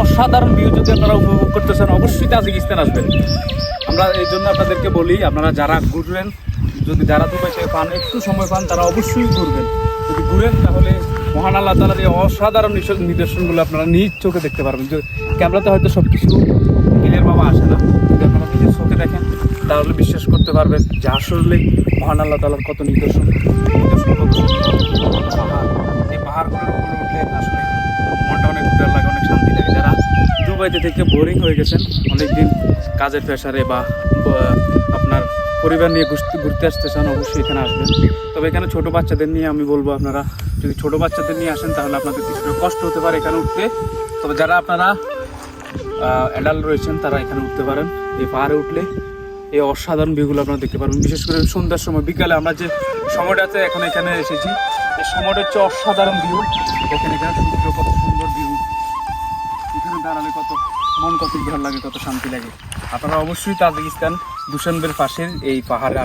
অসাধারণ ভিউ যদি আপনারা উপভোগ করতে চান, অবশ্যই তাজিকিস্তান আসবেন। আমরা এই জন্য আপনাদেরকে বলি, আপনারা যারা ঘুরবেন, যদি যারা দুবাই থেকে পান, একটু সময় পান, তারা অবশ্যই ঘুরবেন। যদি ঘুরেন, তাহলে মহান আল্লাহ তালার এই অসাধারণ নিদর্শনগুলো আপনারা নিজ চোখে দেখতে পারবেন। যে ক্যামেরাতে হয়তো সব কিছু ক্লিয়ার বাবা আসে না, যদি আপনারা নিজের চোখে দেখেন, তাহলে বিশ্বাস করতে পারবেন যে আসলে মহান আল্লাহ তালার কত নিদর্শন নিদর্শন কত। দুবাইতে থেকে বোরিং হয়ে গেছেন। অনেকদিন কাজের প্রেশারে বা আপনার পরিবার নিয়ে ঘুরতে ঘুরতে আসতে চান, অবশ্যই এখানে আসবেন। তবে এখানে ছোট বাচ্চাদের নিয়ে আমি বলব আপনারা, যদি ছোট বাচ্চাদের নিয়ে আসেন তাহলে আপনাদের কিছুটা কষ্ট হতে পারে এখানে উঠতে। তবে যারা আপনারা অ্যাডাল্ট রয়েছেন তারা এখানে উঠতে পারেন। এই পাহাড়ে উঠলে এই অসাধারণ ভিউগুলো আপনারা দেখতে পারবেন। বিশেষ করে সন্ধ্যার সময়, বিকালে আমরা যে সময়টাতে এখন এখানে এসেছি, এই সময়টা হচ্ছে অসাধারণ ভিউ দেখেন এখানে সূর্য কত সুন্দর ভিউ এখানে কত মন কত ভালো লাগে, কত শান্তি লাগে। আপনারা অবশ্যই তাজিকিস্তান, দুশানবের পাশের এই পাহাড়ে